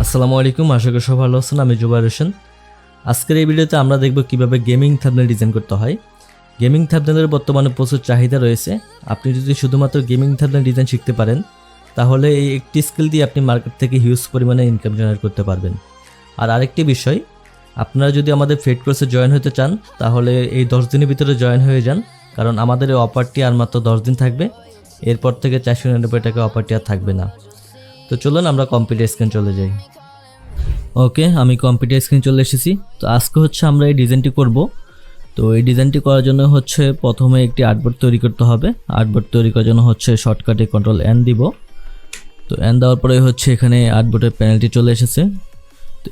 আসসালামু আলাইকুম, আশা করি সব ভালো আছেন, আমি জুবাইর হোসেন। আজকের এই ভিডিওতে আমরা দেখব কীভাবে গেমিং থাবনেল ডিজাইন করতে হয়। গেমিং থাবনেলের বর্তমানে প্রচুর চাহিদা রয়েছে। আপনি যদি শুধুমাত্র গেমিং থাবনেল ডিজাইন শিখতে পারেন, তাহলে এই একটি স্কিল দিয়ে আপনি মার্কেট থেকে হিউজ পরিমাণে ইনকাম জেনারেট করতে পারবেন। আর আরেকটি বিষয় আপনারা যদি আমাদের ফেড কোর্সে জয়েন হতে চান, তাহলে এই দশ দিনের ভিতরে জয়েন হয়ে যান। কারণ আমাদের এই অফারটি আর মাত্র দশ দিন থাকবে। এরপর থেকে চারশো নিরানব্বই টাকা অফারটি আর থাকবে না। তো চলুন আমরা কম্পিউটার স্ক্রিন চলে যাই। ওকে আমি কম্পিউটার স্ক্রিন চলে এসেছি। তো আজকে হচ্ছে আমরা এই ডিজাইনটি করব। তো এই ডিজাইনটি করার জন্য হচ্ছে প্রথমে একটি আর্টবোর্ড তৈরি করতে হবে। আর্টবোর্ড তৈরি করার জন্য হচ্ছে শর্টকাটে কন্ট্রোল এন দিব। তো এন দেওয়ার পরে হচ্ছে এখানে আর্টবোর্ডের প্যানেলটি চলে এসেছে।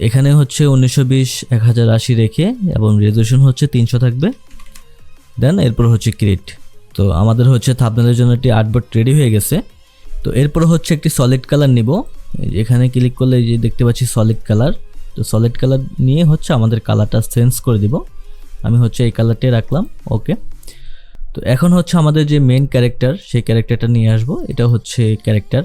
এখানে হচ্ছে উনিশশো বিশ, এক হাজার আশি রেখে, এবং রেজলিউশন হচ্ছে তিনশো থাকবে। দেন এরপর হচ্ছে ক্রিয়েট তো আমাদের হচ্ছে থাপনালের জন্য একটি আর্টবোর্ড রেডি হয়ে গেছে। তো এরপর হচ্ছে একটি সলিড কালার নিব। এখানে ক্লিক করলে যে দেখতে পাচ্ছি সলিড কালার তো সলিড কালার নিয়ে হচ্ছে আমাদের কালারটা চেঞ্জ করে দিব। আমি হচ্ছে এই কালারটাই রাখলাম। ওকে তো এখন হচ্ছে আমাদের যে মেন ক্যারেক্টার সেই ক্যারেক্টারটা নিয়ে আসব। এটা হচ্ছে ক্যারেক্টার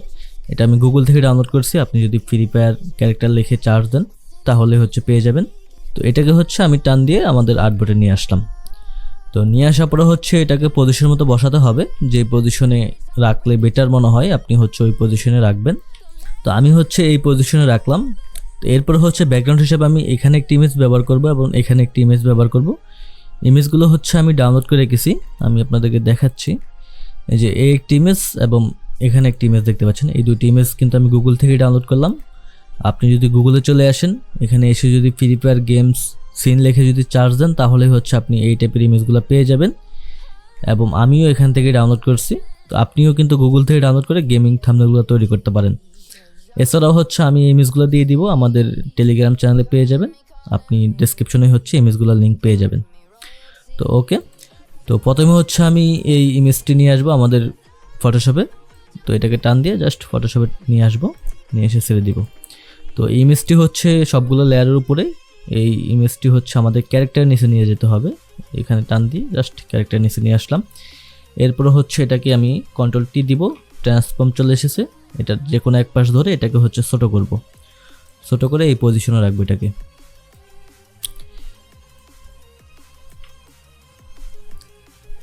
এটা আমি গুগল থেকে ডাউনলোড করছি। আপনি যদি ফ্রি ফায়ার ক্যারেক্টার লিখে চার্জ দেন। তাহলে হচ্ছে পেয়ে যাবেন। তো এটাকে হচ্ছে আমি টান দিয়ে আমাদের আর্টবোর্ডে নিয়ে আসলাম। তো নিয়ে আসার পরে হচ্ছে এটাকে পজিশন মতো বসাতে হবে। যে পজিশনে রাখলে বেটার মনে হয়, আপনি হচ্ছে ওই পজিশনে রাখবেন। তো আমি হচ্ছে এই পজিশনে রাখলাম। তো এরপর হচ্ছে ব্যাকগ্রাউন্ড হিসেবে আমি এখানে একটি ইমেজ ব্যবহার করব এবং এখানে একটি ইমেজ ব্যবহার করব। ইমেজগুলো হচ্ছে আমি ডাউনলোড করে রেখেছি। আমি আপনাদেরকে দেখাচ্ছি। এই যে এই একটি ইমেজ এবং এখানে একটি ইমেজ দেখতে পাচ্ছেন। এই দুটি ইমেজ কিন্তু আমি গুগল থেকে ডাউনলোড করলাম। আপনি যদি গুগলে চলে আসেন, এখানে এসে যদি ফ্রি ফায়ার গেমস সিন লিখে যদি চার্জ দেন, তাহলে হচ্ছে আপনি এই টাইপের ইমেজগুলো পেয়ে যাবেন। এবং আমিও এখান থেকে ডাউনলোড করছি। তো আপনিও কিন্তু গুগল থেকে ডাউনলোড করে গেমিং থামনেলগুলো তৈরি করতে পারেন। এছাড়াও হচ্ছে আমি ইমেজগুলো দিয়ে দিব, আমাদের টেলিগ্রাম চ্যানেলে পেয়ে যাবেন। আপনি ডেসক্রিপশনে হচ্ছে ইমেজগুলোর লিঙ্ক পেয়ে যাবেন। তো ওকে তো প্রথমে হচ্ছে আমি এই ইমেজটি নিয়ে আসব আমাদের ফটোশপে তো এটাকে টান দিয়ে জাস্ট ফটোশপে নিয়ে আসব, নিয়ে এসে ছেড়ে দিব। তো ইমেজটি হচ্ছে সবগুলো লেয়ারের উপরে। এই ইমেজটি হচ্ছে আমাদের ক্যারেক্টার নিচে নিয়ে যেতে হবে। এখানে টান দিয়ে জাস্ট ক্যারেক্টার নিচে নিয়ে আসলাম। এরপর হচ্ছে এটাকে আমি কন্ট্রোল টি দিব। ট্রান্সফর্ম চলে এসেছে। এটা যে কোনো এক পাশ ধরে এটাকে হচ্ছে ছোট করব। ছোট করে এই পজিশনে রাখব এটাকে।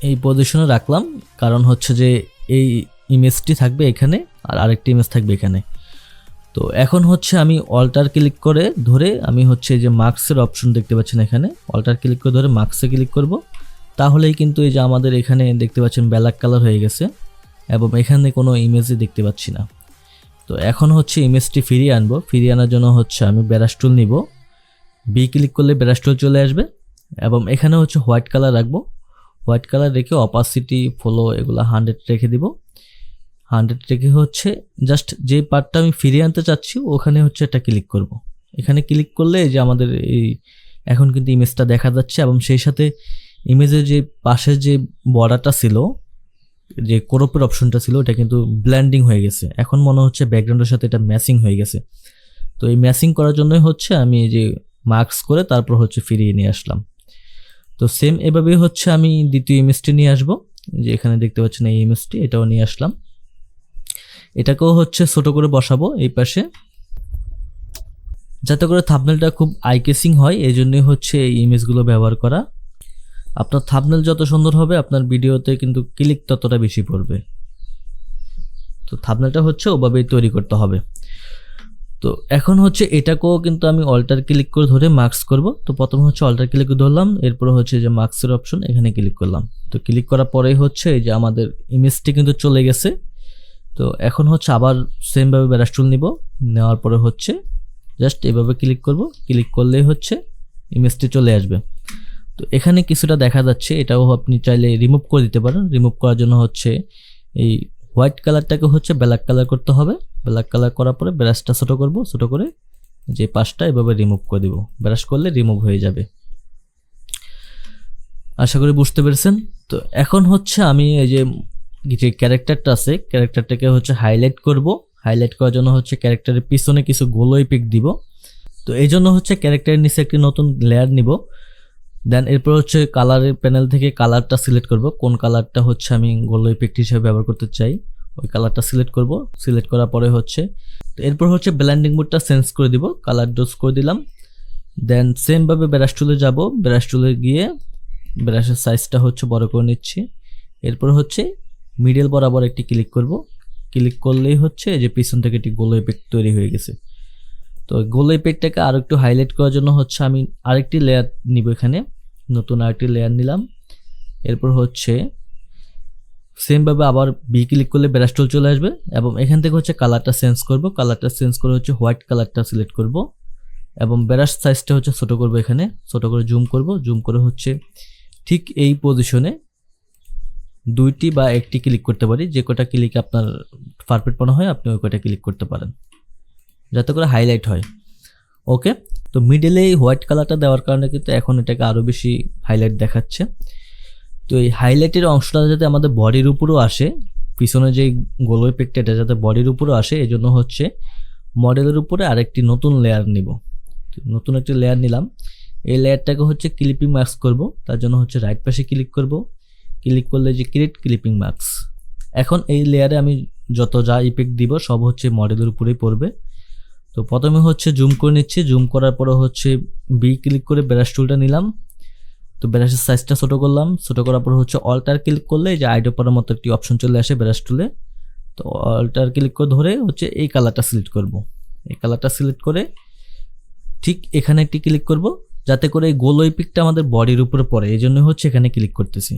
এই পজিশনে রাখলাম। কারণ হচ্ছে যে এই ইমেজটি থাকবে এখানে আর আরেকটি ইমেজ থাকবে এখানে। তো এখন হচ্ছে আমি অল্টার ক্লিক করে ধরে আমি হচ্ছে এই যে মার্কসের অপশন দেখতে পাচ্ছেন এখানে। অল্টার ক্লিক করে ধরে মার্কসে ক্লিক করব। তাহলেই কিন্তু এই যে আমাদের এখানে দেখতে পাচ্ছেন ব্ল্যাক কালার হয়ে গেছে এবং এখানে কোনো ইমেজই দেখতে পাচ্ছি না। তো এখন হচ্ছে ইমেজটি ফিরিয়ে আনব। ফিরিয়ে আনার জন্য হচ্ছে আমি ব্যারাস্টুল নিব। বি ক্লিক করলে ব্যারাস্টুল চলে আসবে এবং এখানে হচ্ছে হোয়াইট কালার রাখব। হোয়াইট কালার রেখে অপাসিটি ফলো এগুলো হান্ড্রেড রেখে দিব। হান্ড্রেড রেখে হচ্ছে জাস্ট যে পার্টটা আমি ফিরিয়ে আনতে চাচ্ছি, ওখানে হচ্ছে এটা ক্লিক করব। এখানে ক্লিক করলে যে আমাদের এই এখন কিন্তু ইমেজটা দেখা যাচ্ছে এবং সেই সাথে ইমেজের যে পাশের যে বর্ডারটা ছিল, যে কোরপের অপশনটা ছিল এটা কিন্তু ব্ল্যান্ডিং হয়ে গেছে। এখন মনে হচ্ছে ব্যাকগ্রাউন্ডের সাথে এটা ম্যাচিং হয়ে গেছে। তো এই ম্যাচিং করার জন্যই হচ্ছে আমি যে মার্কস করে তারপর হচ্ছে ফিরিয়ে নিয়ে আসলাম। তো সেম এভাবেই হচ্ছে আমি দ্বিতীয় ইমেজটি নিয়ে আসব। যে এখানে দেখতে পাচ্ছেন এই ইমেজটি, এটাও নিয়ে আসলাম। এটাকেও হচ্ছে ছোট করে বসাবো এই পাশে। যাতে করে থাবনেলটা খুব আইকেসিং হয় এই জন্যই হচ্ছে এই ইমেজগুলো ব্যবহার করা। আপনার থাবনেল যত সুন্দর হবে, আপনার ভিডিওতে কিন্তু ক্লিক ততটা বেশি পড়বে। তো থাবনেলটা হচ্ছে ওভাবেই তৈরি করতে হবে। তো এখন হচ্ছে এটাকেও কিন্তু আমি অল্টার ক্লিক করে ধরে মার্কস করব। তো প্রথমে হচ্ছে অল্টার ক্লিক ধরলাম, এরপর হচ্ছে যে মার্কসের অপশন এখানে ক্লিক করলাম। তো ক্লিক করার পরেই হচ্ছে যে আমাদের ইমেজটি কিন্তু চলে গেছে। তো এখন হচ্ছে আবার সেমভাবে ব্যারাস্টুল নিব। নেওয়ার পরে হচ্ছে জাস্ট এভাবে ক্লিক করব। ক্লিক করলেই হচ্ছে ইমেজটি চলে আসবে। তো এখানে কিছুটা দেখা যাচ্ছে, এটাও আপনি চাইলে রিমুভ করে দিতে পারেন। রিমুভ করার জন্য হচ্ছে এই হোয়াইট কালারটাকে হচ্ছে ব্ল্যাক কালার করতে হবে। ব্ল্যাক কালার করার পরে ব্রাশটা ছোটো করব। ছোটো করে যে পাশটা এভাবে রিমুভ করে দিব। ব্রাশ করলে রিমুভ হয়ে যাবে। আশা করি বুঝতে পেরেছেন। তো এখন হচ্ছে আমি এই যে যে ক্যারেক্টারটা আছে, ক্যারেক্টারটাকে হচ্ছে হাইলাইট করব। হাইলাইট করার জন্য হচ্ছে ক্যারেক্টারের পিছনে কিছু গোলো ইপিক দিব। তো তো এই জন্য হচ্ছে ক্যারেক্টারের নিচে একটি নতুন লেয়ার নিব। দেন এরপর হচ্ছে কালারের প্যানেল থেকে কালারটা সিলেক্ট করব। কোন কালারটা হচ্ছে আমি গোলো ইফেক্ট হিসেবে ব্যবহার করতে চাই, ওই কালারটা সিলেক্ট করব। সিলেক্ট করার পরে হচ্ছে, তো এরপর হচ্ছে ব্ল্যান্ডিং মোডটা চেঞ্জ করে দিব। কালার ডোজ করে দিলাম। দেন সেমভাবে ব্রাশ টুলে যাব। ব্রাশ টুলে গিয়ে ব্রাশের সাইজটা হচ্ছে বড় করে নিচ্ছি। এরপর হচ্ছে মিডল বরাবর একটি ক্লিক করব। ক্লিক করলেই হচ্ছে যে পিছন থেকে একটি গোলো ইফেক্ট তৈরি হয়ে গেছে। তো গোলো ইফেক্টটাকে আরও একটু হাইলাইট করার জন্য হচ্ছে আমি আরেকটি লেয়ার নিব এখানে। নতুন আরেকটি লেয়ার নিলাম। এরপর হচ্ছে সেমভাবে আবার বি ক্লিক করলে ব্রাশ চলে আসবে এবং এখান থেকে হচ্ছে কালারটা চেঞ্জ করব। কালারটা চেঞ্জ করে হচ্ছে হোয়াইট কালারটা সিলেক্ট করব এবং ব্রাশ সাইজটা হচ্ছে ছোট করব এখানে। ছোট করে জুম করব। জুম করে হচ্ছে ঠিক এই পজিশনে দুইটি বা একটি ক্লিক করতে পারি। যে কটা ক্লিক আপনার পারফেক্ট মনে হয়, আপনি ওই কটা ক্লিক করতে পারেন। যাতে করে হাইলাইট হয়। ওকে তো মিডলে এই হোয়াইট কালারটা দেওয়ার কারণে কিন্তু এখন এটাকে আরও বেশি হাইলাইট দেখাচ্ছে। তো এই হাইলাইটের অংশটা যাতে আমাদের বডির উপরেও আসে, পিছনে যে গোলো ইফেক্ট এটা যাতে বডির উপরেও আসে এই জন্য হচ্ছে মডেলের উপরে আরেকটি নতুন লেয়ার নিব। নতুন একটি লেয়ার নিলাম। এই লেয়ারটাকে হচ্ছে ক্লিপিং মার্কস করব। তার জন্য হচ্ছে রাইট পাশে ক্লিক করব। ক্লিক করলে যে ক্রিয়েট ক্লিপিং মার্কস এখন এই লেয়ারে আমি যত যা ইফেক্ট দিব, সব হচ্ছে মডেলের উপরেই পড়বে। তো প্রথমে হচ্ছে জুম করে নিচ্ছি। জুম করার পরে হচ্ছে বি ক্লিক করে ব্রাশ টুলটা নিলাম। তো ব্রাশের সাইজটা ছোটো করলাম। ছোটো করার পর হচ্ছে অল্টার ক্লিক করলে যে আইডো পড়ার মতো একটি অপশন চলে আসে ব্রাশ টুলে তো অল্টার ক্লিক করে ধরে হচ্ছে এই কালারটা সিলেক্ট করব। এই কালারটা সিলেক্ট করে ঠিক এখানে একটি ক্লিক করব। যাতে করে এই গোল ওই পিকটা আমাদের বডির উপরে পড়ে। এই জন্য হচ্ছে এখানে ক্লিক করতেছি।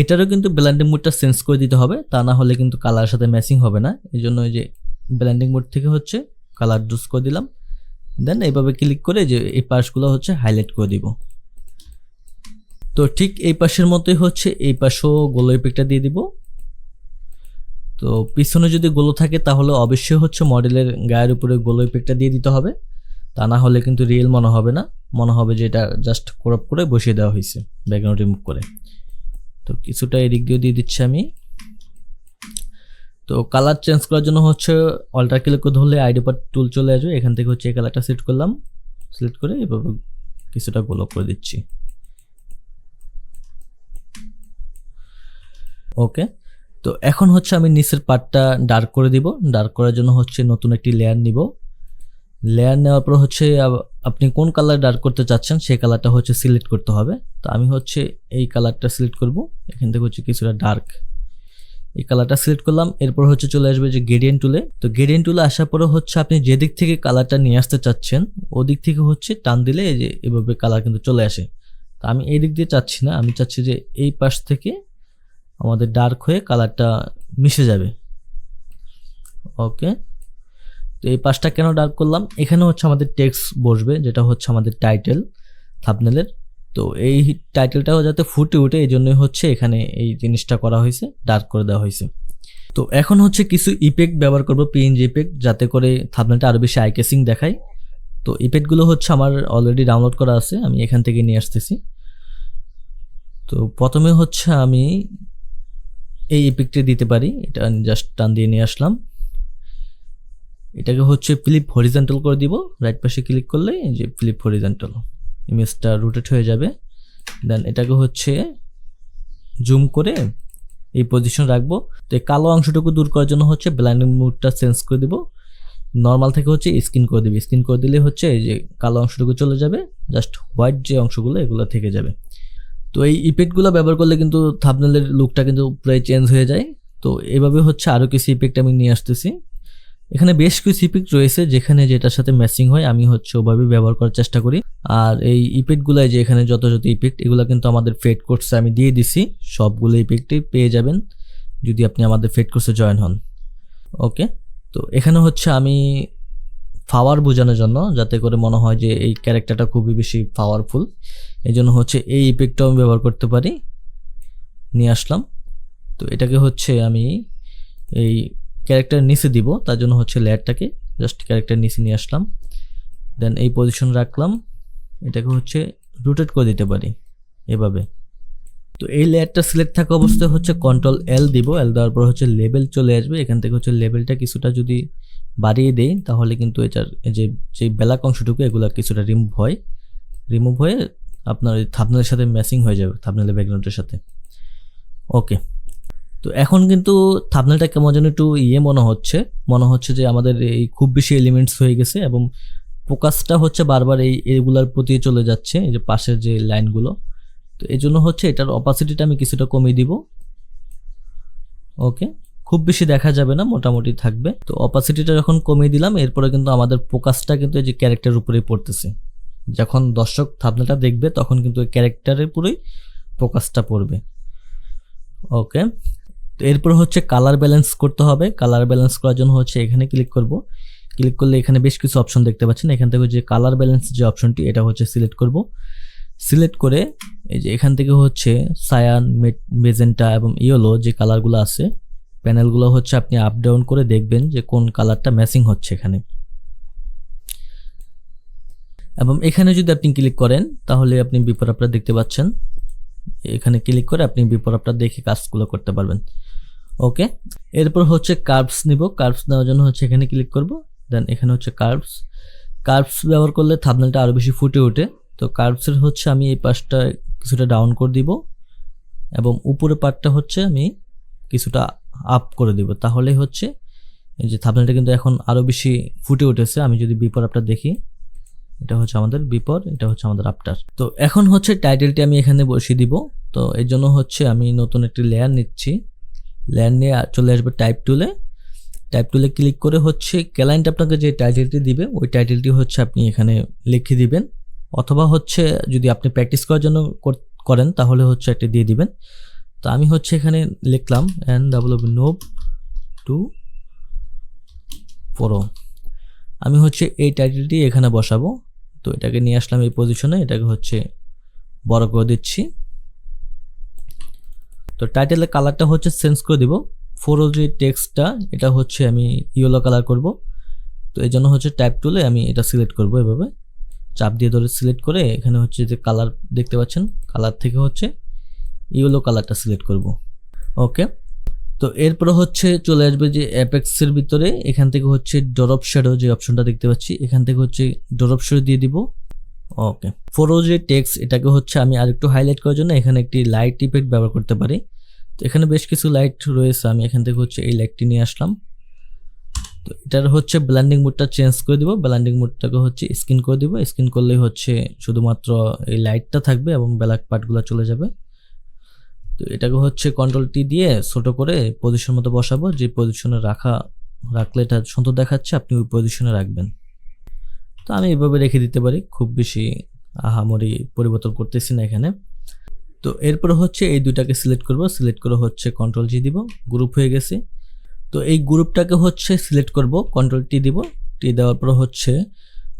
এটারও কিন্তু ব্ল্যান্ডিং মোডটা চেঞ্জ করে দিতে হবে, তা না হলে কিন্তু কালারের সাথে ম্যাচিং হবে না। এই জন্য এই যে ব্ল্যান্ডিং মোড থেকে হচ্ছে কালার ডুস করে দিলাম। দেন এইভাবে ক্লিক করে যে এই পাশগুলো হচ্ছে হাইলাইট করে দিব। তো ঠিক এই পাশের মতোই হচ্ছে, এই পাশেও গোলো ইফেক্টটা দিয়ে দিব। তো পিছনে যদি গোলো থাকে তাহলে অবশ্যই হচ্ছে মডেলের গায়ের উপরে গোলো ইফেক্টটা দিয়ে দিতে হবে। তা না হলে কিন্তু রিয়েল মনে হবে না। মনে হবে যে এটা জাস্ট ক্রপ করে বসিয়ে দেওয়া হয়েছে ব্যাকগ্রাউন্ড রিমুভ করে। তো কিছুটা এদিক দিয়ে দিয়ে দিচ্ছি আমি। তো কালার চেঞ্জ করার জন্য হচ্ছে অল্টার ক্লিক ধরলে আইডি পার টুল চলে আসবে। এখান থেকে হচ্ছে এই কালারটা সিলেক্ট করলাম। সিলেক্ট করে এভাবে কিছুটা গোলক করে দিচ্ছি। ওকে তো এখন হচ্ছে আমি নিচের পার্টটা ডার্ক করে দিব। ডার্ক করার জন্য হচ্ছে নতুন একটি লেয়ার নিব। লেয়ার নেওয়ার পর হচ্ছে আপনি কোন কালার ডার্ক করতে চাচ্ছেন, সেই কালারটা হচ্ছে সিলেক্ট করতে হবে। তো আমি হচ্ছে এই কালারটা সিলেক্ট করব। এখান থেকে হচ্ছে কিছুটা ডার্ক এই কালারটা সিলেক্ট করলাম। এরপর হচ্ছে চলে আসবে যে গেডিয়েন্ট টুলে তো গেডিয়েন্ট টুলে আসার পরে হচ্ছে আপনি যে দিক থেকে কালারটা নিয়ে আসতে চাচ্ছেন ওদিক থেকে হচ্ছে টান দিলে এই যে এভাবে কালার কিন্তু চলে আসে। তো আমি এই দিক দিয়ে চাচ্ছি না। আমি চাচ্ছি যে এই পাশ থেকে আমাদের ডার্ক হয়ে কালারটা মিশে যাবে। ওকে তো এই পাশটা কেন ডার্ক করলাম? এখানে হচ্ছে আমাদের টেক্সট বসবে, যেটা হচ্ছে আমাদের টাইটেল থাপনেলের তো এই টাইটেলটাও যাতে ফুটে ওঠে, এই জন্যই হচ্ছে এখানে এই জিনিসটা করা হয়েছে ডার্ক করে দেওয়া হয়েছে। তো এখন হচ্ছে কিছু ইপেক্ট ব্যবহার করব পিএনজি ইপেক্ট যাতে করে থাপনেলটা আরও বেশি আইকেসিং দেখায়। তো ইফেক্টগুলো হচ্ছে আমার অলরেডি ডাউনলোড করা আছে, আমি এখান থেকে নিয়ে আসতেছি। তো প্রথমে হচ্ছে আমি এই ইফেক্টে দিতে পারি, এটা জাস্ট টান দিয়ে নিয়ে আসলাম। এটাকে হচ্ছে ফ্লিপ হরিজেন্টাল করে দিব। রাইট পাশে ক্লিক করলে এই যে ফ্লিপ হরিজেন্টাল ইমেজটা রোটেট হয়ে যাবে। দেন এটাকে হচ্ছে জুম করে এই পজিশন রাখব। তো এই কালো অংশটুকু দূর করার জন্য হচ্ছে ব্লাইন্ডিং মুডটা চেঞ্জ করে দিব। নর্মাল থেকে হচ্ছে স্ক্রিন করে দিবে। স্ক্রিন করে দিলে হচ্ছে এই যে কালো অংশটুকু চলে যাবে। জাস্ট হোয়াইট যে অংশগুলো, এগুলো থেকে যাবে। তো এই ইফেক্টগুলো ব্যবহার করলে কিন্তু থাবনেলের লুকটা কিন্তু প্রায় চেঞ্জ হয়ে যায়। তো এভাবে হচ্ছে আরও কিছু ইফেক্ট আমি নিয়ে আসতেছি। এখানে বেশ কিছু ইফেক্ট রয়েছে যেখানে যেটার সাথে ম্যাচিং হয়, আমি হচ্ছে ওভাবে ব্যবহার করার চেষ্টা করি। আর এই ইফেক্টগুলাই যে এখানে যত যত ইফেক্ট এগুলো কিন্তু আমাদের ফেড কোর্সে আমি দিয়ে দিছি। সবগুলো ইফেক্টই পেয়ে যাবেন যদি আপনি আমাদের ফেড কোর্সে জয়েন হন। ওকে? তো এখানে হচ্ছে আমি পাওয়ার বোঝানোর জন্য, যাতে করে মনে হয় যে এই ক্যারেক্টারটা খুবই বেশি পাওয়ারফুল এই জন্য হচ্ছে এই ইফেক্টটাও আমি ব্যবহার করতে পারি। নিয়ে আসলাম। তো এটাকে হচ্ছে আমি এই ক্যারেক্টার নিচে দিব, তার জন্য হচ্ছে লেয়ারটাকে জাস্ট ক্যারেক্টার নিচে নিয়ে আসলাম। দেন এই পজিশন রাখলাম, এটাকে হচ্ছে রোটেট করে দিতে পারি, এভাবে। তো এই লেয়ারটা সিলেক্ট থাকা অবস্থায় হচ্ছে কন্ট্রোল এল দিব এল দেওয়ার পর হচ্ছে লেবেল চলে আসবে, এখান থেকে হচ্ছে লেবেলটা কিছুটা যদি বাড়িয়ে দেই, তাহলে কিন্তু এটার যে যে ব্ল্যাক অংশটুকু, এগুলো কিছুটা রিমুভ হয়। রিমুভ হয়ে আপনার ওই থাবনেলের সাথে ম্যাচিং হয়ে যাবে থাবনেলের ব্যাকগ্রাউন্ডের সাথে। ওকে তো এখন কিন্তু থাবনেলটা কেমন যেন একটু ইয়ে মনে হচ্ছে মনে হচ্ছে যে আমাদের এই খুব বেশি এলিমেন্টস হয়ে গেছে এবং ফোকাসটা হচ্ছে বারবার এই এগুলার প্রতি চলে যাচ্ছে, এই যে পাশের যে লাইনগুলো তো এই জন্য হচ্ছে এটার অপাসিটিটা আমি কিছুটা কমিয়ে দিব। ওকে খুব বেশি দেখা যাবে না, মোটামুটি থাকবে। তো অপাসিটিটা যখন কমিয়ে দিলাম, এরপরে কিন্তু আমাদের ফোকাসটা কিন্তু এই যে ক্যারেক্টার উপরেই পড়তেছে। যখন দর্শক থাবনাটা দেখবে, তখন কিন্তু ক্যারেক্টারের পুরোই ফোকাসটা পড়বে। ওকে তো এরপর হচ্ছে কালার ব্যালেন্স করতে হবে। কালার ব্যালেন্স করার জন্য হচ্ছে এখানে ক্লিক করব। ক্লিক করলে এখানে বেশ কিছু অপশন দেখতে পাচ্ছেন। এখান থেকে যে কালার ব্যালেন্স যে অপশনটি এটা হচ্ছে সিলেক্ট করব। সিলেক্ট করে এই যে এখান থেকে হচ্ছে সায়ান মেজেন্টা এবং ইয়েলো যে কালারগুলো আছে প্যানেলগুলো হচ্ছে আপনি আপ ডাউন করে দেখবেন যে কোন কালারটা ম্যাচিং হচ্ছে এখানে। এবং এখানে যদি আপনি ক্লিক করেন, তাহলে আপনি বিপর আপনার দেখতে পাচ্ছেন। এখানে ক্লিক করে আপনি বিপর আপনার দেখে কাজগুলো করতে পারবেন। ওকে এরপর হচ্ছে কার্ভস নিব। কার্ভস নেওয়ার জন্য হচ্ছে এখানে ক্লিক করব। দেন এখানে হচ্ছে কার্ভস কার্ভস ব্যবহার করলে থাবনেলটা আরও বেশি ফুটে ওঠে। তো কার্ভসের হচ্ছে আমি এই পাশটা কিছুটা ডাউন করে দিব। এবং উপরে পার্টটা হচ্ছে আমি কিছুটা আপ করে দিব। তাহলেই হচ্ছে এই যে থাবনেলটা কিন্তু এখন আরও বেশি ফুটে উঠেছে। আমি যদি বিপর আপটা দেখি, এটা হচ্ছে আমাদের বিপর এটা হচ্ছে আমাদের আপটার তো এখন হচ্ছে টাইটেলটি আমি এখানে বসিয়ে দিব। তো এর জন্য হচ্ছে আমি নতুন একটি লেয়ার নিচ্ছি। লেয়ার নিয়ে চলে আসবে টাইপ টুলে টাইপ টুলে ক্লিক করে হচ্ছে ক্লায়েন্ট আপনাকে যে টাইটেলটি দিবে, ওই টাইটেলটি হচ্ছে আপনি এখানে লিখে দিবেন। অথবা হচ্ছে যদি আপনি প্র্যাকটিস করার জন্য কর- করেন, তাহলে হচ্ছে একটা দিয়ে দিবেন। তো আমি হচ্ছে এখানে লিখলাম এন ডাবল নোব টু ফোরো আমি হচ্ছে এই টাইটেলটি এখানে বসাবো। তো এটাকে নিয়ে আসলাম এই পজিশনে এটাকে হচ্ছে বড় করে দিচ্ছি। তো টাইটেলের কালারটা হচ্ছে চেঞ্জ করে দিব। ফোরো যে টেক্সটটা এটা হচ্ছে আমি ইয়েলো কালার করব। তো এই জন্য হচ্ছে টাইপ টুলে আমি এটা সিলেক্ট করব এভাবে। চাপ দিয়ে ধরে সিলেক্ট করে এখানে হচ্ছে যে কালার দেখতে পাচ্ছেন কালার থেকে হচ্ছে ইয়েলো কালারটা সিলেক্ট করব। ওকে তো এরপর হচ্ছে চলে আসবে যে অ্যাপেক্সের ভিতরে, এখান থেকে হচ্ছে ডরপ শ্যাডো যে অপশনটা দেখতে পাচ্ছি, এখান থেকে হচ্ছে ডরপ শ্যাডো দিয়ে দিব। ওকে ফোরো যে টেক্সট এটাকে হচ্ছে আমি আরেকটু হাইলাইট করার জন্য এখানে একটি লাইট ইফেক্ট ব্যবহার করতে পারি। তো এখানে বেশ কিছু লাইট রয়েছে, আমি এখান থেকে হচ্ছে এই লাইটটি নিয়ে আসলাম। তো এটার হচ্ছে ব্ল্যান্ডিং মোডটা চেঞ্জ করে দিব ব্ল্যান্ডিং মোডটাকে হচ্ছে স্ক্রিন করে দিব। স্ক্রিন করলেই হচ্ছে শুধুমাত্র এই লাইটটা থাকবে এবং ব্ল্যাক পার্টগুলো চলে যাবে। তো এটাকে হচ্ছে কন্ট্রোল টি দিয়ে ছোট করে পজিশন মতো বসাবো, যে পজিশনে রাখা, রাখলে এটা সুন্দর দেখাচ্ছে, আপনি ওই পজিশনে রাখবেন। তো আমি এভাবে রেখে দিতে পারি, খুব বেশি আহামরি পরিবর্তন করতেছি না এখানে। তো এরপর হচ্ছে এই দুইটাকে সিলেক্ট করব সিলেক্ট করে হচ্ছে কন্ট্রোল জি দিব গ্রুপ হয়ে গেছে। তো এই গ্রুপটাকে হচ্ছে সিলেক্ট করব কন্ট্রোল টি দিব টি দেওয়ার পর হচ্ছে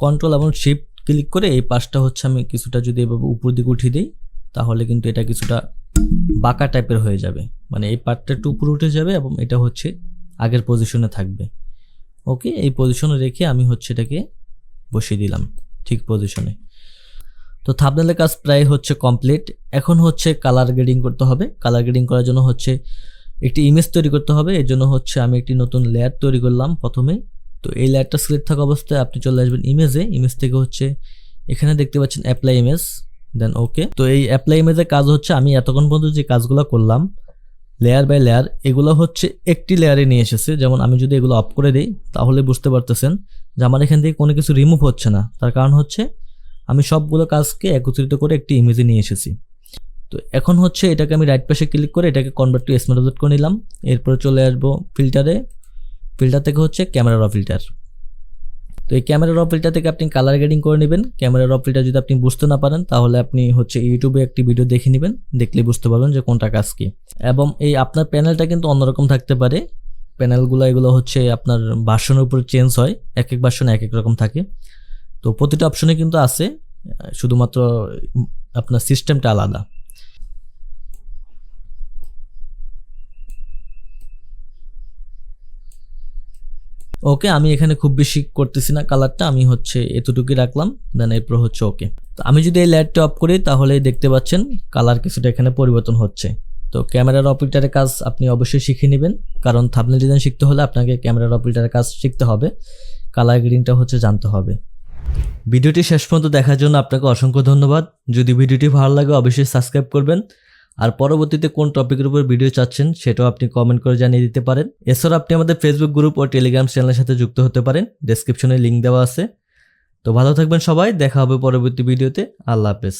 কন্ট্রোল এবং শিফট ক্লিক করে এই পাশটা হচ্ছে আমি কিছুটা যদি এভাবে উপর দিকে উঠিয়ে দিই, তাহলে কিন্তু এটা কিছুটা বাঁকা টাইপের হয়ে যাবে। মানে এই পার্টটা একটু উপরে উঠে যাবে এবং এটা হচ্ছে আগের পজিশনে থাকবে। ওকে এই পজিশনে রেখে আমি হচ্ছে এটাকে বসিয়ে দিলাম ঠিক পজিশনে তো থাবনেলের কাজ প্রায় হচ্ছে কমপ্লিট এখন হচ্ছে কালার গ্রেডিং করতে হবে। কালার গ্রেডিং করার জন্য হচ্ছে একটি ইমেজ তৈরি করতে হবে। এর জন্য হচ্ছে আমি একটি নতুন লেয়ার তৈরি করলাম প্রথমে। তো এই লেয়ারটা সিলেক্ট থাকা অবস্থায় আপনি চলে আসবেন ইমেজে ইমেজ থেকে হচ্ছে এখানে দেখতে পাচ্ছেন অ্যাপ্লাই ইমেজ দেন ওকে তো এই অ্যাপ্লাই ইমেজের কাজ হচ্ছে আমি এতক্ষণ পর্যন্ত যে কাজগুলো করলাম লেয়ার বাই লেয়ার এগুলো হচ্ছে একটি লেয়ারে নিয়ে এসেছে। যেমন আমি যদি এগুলো অফ করে দিই, তাহলে বুঝতে পারতেছেন যে আমার এখান থেকে কোনো কিছু রিমুভ হচ্ছে না। তার কারণ হচ্ছে, আমি সবগুলো কাজকে একত্রিত করে একটি ইমেজে নিয়ে এসেছি। তো এখন হচ্ছে এটাকে আমি রাইট পাশে ক্লিক করে এটাকে কনভার্ট টু স্মার্ট করে নিলাম। এরপরে চলে আসব ফিল্টারে ফিল্টার থেকে হচ্ছে ক্যামেরা র ফিল্টার তো এই ক্যামেরা র ফিল্টার থেকে আপনি কালার গ্রেডিং করে নেবেন। ক্যামেরা র ফিল্টার যদি আপনি বুঝতে না পারেন, তাহলে আপনি হচ্ছে ইউটিউবে একটি ভিডিও দেখে নেবেন, দেখলে বুঝতে পারবেন যে কোনটা কাজ কি। এবং এই আপনার প্যানেলটা কিন্তু অন্যরকম থাকতে পারে। প্যানেলগুলো এগুলো হচ্ছে আপনার ভার্সনের উপর চেঞ্জ হয় এক এক ভার্সনে এক এক রকম থাকে। তো প্রতিটা অপশনে কিন্তু আছে, শুধুমাত্র আপনার সিস্টেমটা আলাদা। ওকে, আমি এখানে খুব বেশি করতেছি না। কালারটা আমি হচ্ছে এতটুকুই রাখলাম দেন এরপর হচ্ছে ওকে। তো আমি যদি এই লাইটটা অফ করি, তাহলে দেখতে পাচ্ছেন কালার কিছুটা এখানে পরিবর্তন হচ্ছে। তো ক্যামেরার অপারেটারের কাজ আপনি অবশ্যই শিখে নেবেন, কারণ থাবনেল ডিজাইন শিখতে হলে আপনাকে ক্যামেরার অপারেটারের কাজ শিখতে হবে কালার গ্রেডিংটা হচ্ছে জানতে হবে। ভিডিওটি শেষ পর্যন্ত দেখার জন্য আপনাকে অসংখ্য ধন্যবাদ। যদি ভিডিওটি ভালো লাগে, অবশ্যই সাবস্ক্রাইব করবেন। আর পরবর্তীতে কোন টপিকের উপর ভিডিও চাচ্ছেন সেটাও আপনি কমেন্ট করে জানিয়ে দিতে পারেন। এছাড়া আপনি আমাদের ফেসবুক গ্রুপ ও টেলিগ্রাম চ্যানেলের সাথে যুক্ত হতে পারেন। ডেসক্রিপশনে লিঙ্ক দেওয়া আছে। তো ভালো থাকবেন সবাই। দেখা হবে পরবর্তী ভিডিওতে। আল্লাহ হাফেজ।